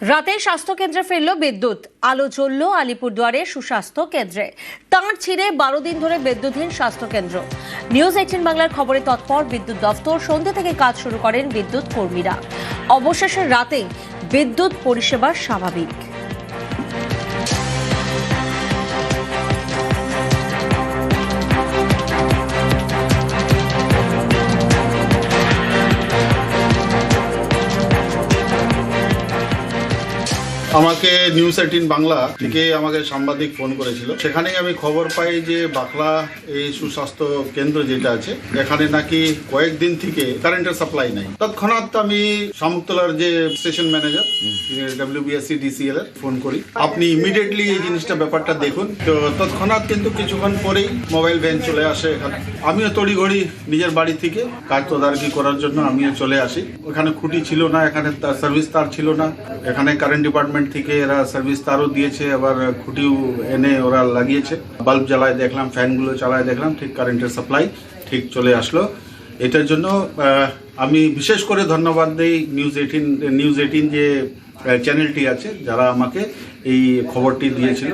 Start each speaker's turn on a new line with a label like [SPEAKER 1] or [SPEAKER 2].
[SPEAKER 1] রাতে স্বাস্থ্যকেন্দ্রে ফিরল বিদ্যুৎ। আলো জ্বলল আলিপুরদুয়ারের সুস্বাস্থ্য কেন্দ্রে। তাঁর ছিঁড়ে বারো দিন ধরে বিদ্যুৎহীন স্বাস্থ্যকেন্দ্র। নিউজ এইটিন বাংলার খবরে তৎপর বিদ্যুৎ দফতর সন্ধ্যে থেকে কাজ শুরু করেন বিদ্যুৎ কর্মীরা। অবশেষে রাতে বিদ্যুৎ পরিষেবা স্বাভাবিক।
[SPEAKER 2] আমাকে নিউজ এইটিন বাংলা থেকে আমাকে সাংবাদিক ফোন করেছিল। সেখানেই আমি খবর পাই যে বাকলা এই সুস্বাস্থ্য কেন্দ্র যেটা আছে, এখানে নাকি কয়েকদিন থেকে কারেন্টের সাপ্লাই নাই। তৎক্ষণাৎ আমি শামুকতলার যে স্টেশন ম্যানেজার ডাব্লিউবিএসসি ডিসিএল এর, ফোন করি। আপনি ইমিডিয়েটলি এই জিনিসটা ব্যাপারটা দেখুন। তো তৎক্ষণাৎ কিন্তু কিছুক্ষণ পরেই মোবাইল ভ্যান চলে আসে এখানে। আমিও তড়িঘড়ি নিজের বাড়ি থেকে কাজ তদারকি করার জন্য আমিও চলে আসি। ওখানে খুঁটি ছিল না, এখানে সার্ভিস তার ছিল না। এখানে কারেন্ট ডিপার্টমেন্ট থেকে এরা সার্ভিস তারও দিয়েছে, আবার খুঁটিও এনে ওরা লাগিয়েছে। বাল্ব জ্বালায় দেখলাম ফ্যানগুলো চালায় দেখলাম, ঠিক কারেন্টের সাপ্লাই ঠিক চলে আসলো। এটার জন্য আমি বিশেষ করে ধন্যবাদ দিই নিউজ এইটিন নিউজ এইটিন যে চ্যানেলটি আছে, যারা আমাকে এই খবরটি দিয়েছিল।